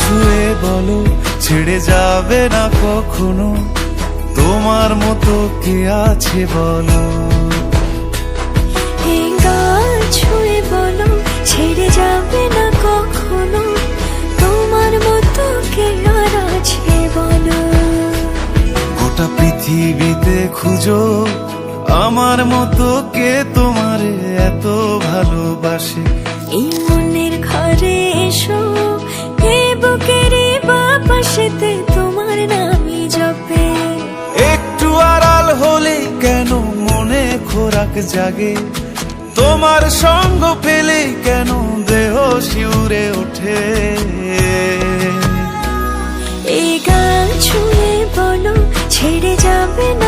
ছুঁয়ে বলো ছেড়ে যাবে না কখনো? তোমার মতো কে আছে বলো? ছুঁয়ে বলো ছেড়ে যাবে না কখনো? তোমার মতো কে আছে বলো? গোটা পৃথিবীতে খুঁজো আমার মতো কে তোমার এত ভালোবাসে? বাপাশেতে তোমার নামই জপে। একটু আড়াল হলে কেন মনে খোরাক জাগে? তোমার সঙ্গ পেলে কেন দেহ শিউরে ওঠে? এই গান ছুঁয়ে বলো ছেড়ে যাবে না